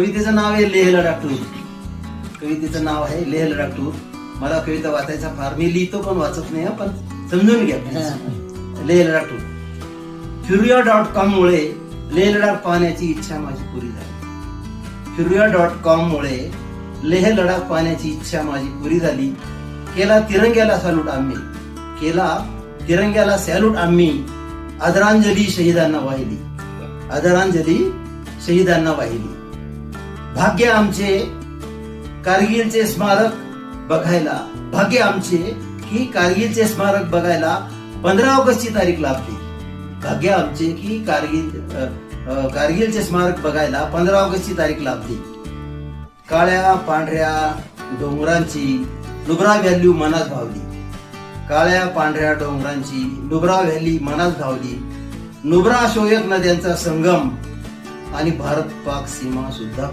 कवितेचं नाव आहे लेह लडाख. टूर कवितेचं नाव आहे लेह लडाख. टूर मला कविता वाचायचा फार मी लिहितो पण वाचत नाही हं, पण समजून घ्या. Leh Ladakh. Tour Furia dot com मुळे लेह लडाख पाहण्याची इच्छा माझी पुरी झाली. फ्युरिया डॉट कॉम मुळे लेह लडाख पाहण्याची इच्छा माझी पुरी झाली. केला तिरंग्याला सॅल्यूट आम्ही. केला तिरंग्याला सॅल्यूट आम्ही. आदरांजली शहीदांना वाहिली. आदरांजली शहीदांना वाहिली. भाग्य आमचे कारगिलचे स्मारक बघायला. भाग्य आमचे की कारगिलचे स्मारक बघायला पंधरा ऑगस्टची तारीख लाभली भाग्य आमचे की कारगिल कारगिलचे स्मारक बघायला पंधरा ऑगस्टची तारीख लाभली काळ्या पांढऱ्या डोंगरांची लुब्रा व्हॅल्यू मनात भावली. काळ्या पांढऱ्या डोंगरांची लुब्रा व्हॅली मनात भावली. नुब्रा शोयक नद्यांचा संगम आणि भारत पाक सीमा सुद्धा